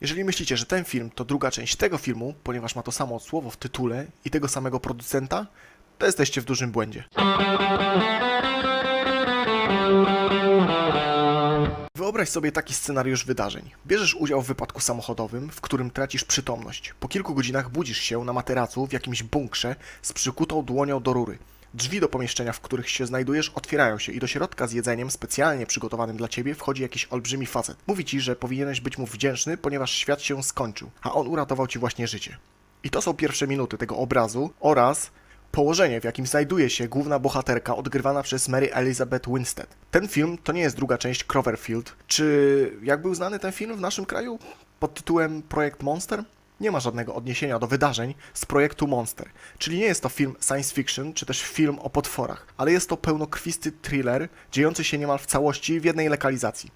Jeżeli myślicie, że ten film to druga część tego filmu, ponieważ ma to samo słowo w tytule i tego samego producenta, to jesteście w dużym błędzie. Wyobraź sobie taki scenariusz wydarzeń. Bierzesz udział w wypadku samochodowym, w którym tracisz przytomność. Po kilku godzinach budzisz się na materacu w jakimś bunkrze z przykutą dłonią do rury. Drzwi do pomieszczenia, w których się znajdujesz, otwierają się i do środka z jedzeniem specjalnie przygotowanym dla ciebie wchodzi jakiś olbrzymi facet. Mówi ci, że powinieneś być mu wdzięczny, ponieważ świat się skończył, a on uratował ci właśnie życie. I to są pierwsze minuty tego obrazu oraz Położenie, w jakim znajduje się główna bohaterka odgrywana przez Mary Elizabeth Winstead. Ten film to nie jest druga część Cloverfield. Czy jak był znany ten film w naszym kraju? Pod tytułem Projekt Monster? Nie ma żadnego odniesienia do wydarzeń z projektu Monster. Czyli nie jest to film science fiction, czy też film o potworach, ale jest to pełnokrwisty thriller, dziejący się niemal w całości w jednej lokalizacji.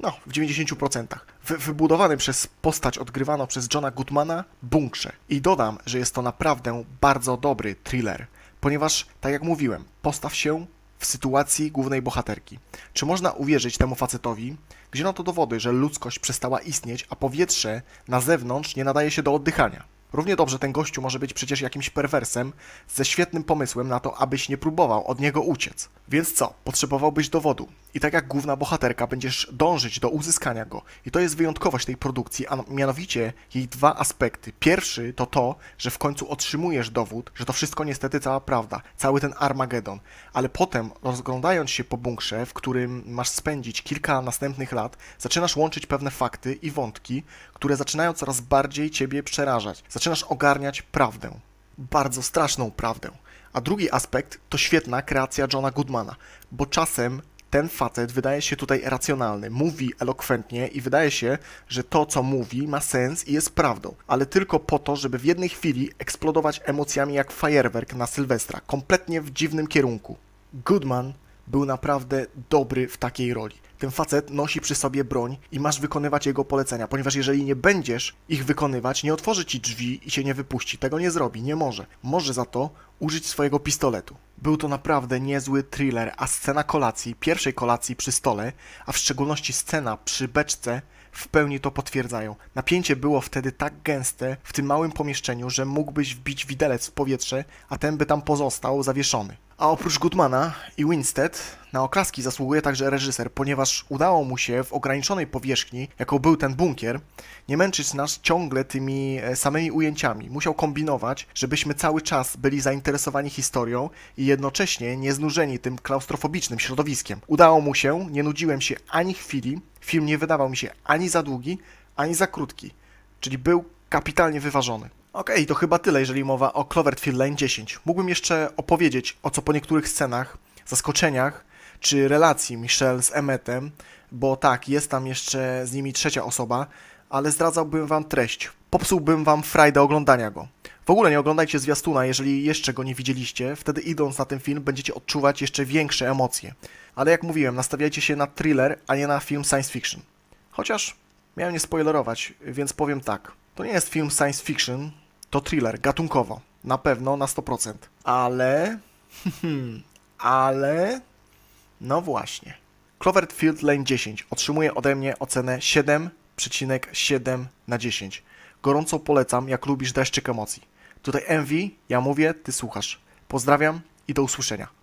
No, w 90%. Wy, wybudowany przez postać odgrywaną przez Johna Goodmana bunkrze. I dodam, że jest to naprawdę bardzo dobry thriller, ponieważ, tak jak mówiłem, postaw się w sytuacji głównej bohaterki. Czy można uwierzyć temu facetowi, na to dowody, że ludzkość przestała istnieć, a powietrze na zewnątrz nie nadaje się do oddychania? Równie dobrze ten gościu może być przecież jakimś perwersem ze świetnym pomysłem na to, abyś nie próbował od niego uciec. Więc co? Potrzebowałbyś dowodu. I tak jak główna bohaterka będziesz dążyć do uzyskania go. I to jest wyjątkowość tej produkcji, a mianowicie jej dwa aspekty. Pierwszy to to, że w końcu otrzymujesz dowód, że to wszystko niestety cała prawda, cały ten Armagedon. Ale potem, rozglądając się po bunkrze, w którym masz spędzić kilka następnych lat, zaczynasz łączyć pewne fakty i wątki, które zaczynają coraz bardziej ciebie przerażać. Zaczynasz ogarniać prawdę. Bardzo straszną prawdę. A drugi aspekt to świetna kreacja Johna Goodmana, bo czasem ten facet wydaje się tutaj racjonalny, mówi elokwentnie i wydaje się, że to, co mówi, ma sens i jest prawdą, ale tylko po to, żeby w jednej chwili eksplodować emocjami jak fajerwerk na Sylwestra, kompletnie w dziwnym kierunku. Goodman był naprawdę dobry w takiej roli. Ten facet nosi przy sobie broń i masz wykonywać jego polecenia, ponieważ jeżeli nie będziesz ich wykonywać, nie otworzy ci drzwi i cię nie wypuści. Tego nie zrobi, nie może. Może za to użyć swojego pistoletu. Był to naprawdę niezły thriller, a scena kolacji, pierwszej kolacji przy stole, a w szczególności scena przy beczce, w pełni to potwierdzają. Napięcie było wtedy tak gęste w tym małym pomieszczeniu, że mógłbyś wbić widelec w powietrze, a ten by tam pozostał zawieszony. A oprócz Goodmana i Winstead na oklaski zasługuje także reżyser, ponieważ udało mu się w ograniczonej powierzchni, jaką był ten bunkier, nie męczyć nas ciągle tymi e, samymi ujęciami. Musiał kombinować, żebyśmy cały czas byli zainteresowani historią i jednocześnie nie znużeni tym klaustrofobicznym środowiskiem. Udało mu się, nie nudziłem się ani chwili, film nie wydawał mi się ani za długi, ani za krótki, czyli był kapitalnie wyważony. Okej, to chyba tyle, jeżeli mowa o Cloverfield Lane 10. Mógłbym jeszcze opowiedzieć o co po niektórych scenach, zaskoczeniach, czy relacji Michelle z Emmetem, bo tak, jest tam jeszcze z nimi trzecia osoba, ale zdradzałbym wam treść. Popsułbym wam frajdę oglądania go. W ogóle nie oglądajcie zwiastuna, jeżeli jeszcze go nie widzieliście, wtedy idąc na ten film będziecie odczuwać jeszcze większe emocje. Ale jak mówiłem, nastawiajcie się na thriller, a nie na film science fiction. Chociaż miałem nie spoilerować, więc powiem tak. To nie jest film science fiction, to thriller, gatunkowo. Na pewno, na 100%. Ale... ale... No właśnie. Cloverfield Lane 10 otrzymuje ode mnie ocenę 7,7 na 10. Gorąco polecam, jak lubisz deszczyk emocji. Tutaj Envy, ja mówię, ty słuchasz. Pozdrawiam i do usłyszenia.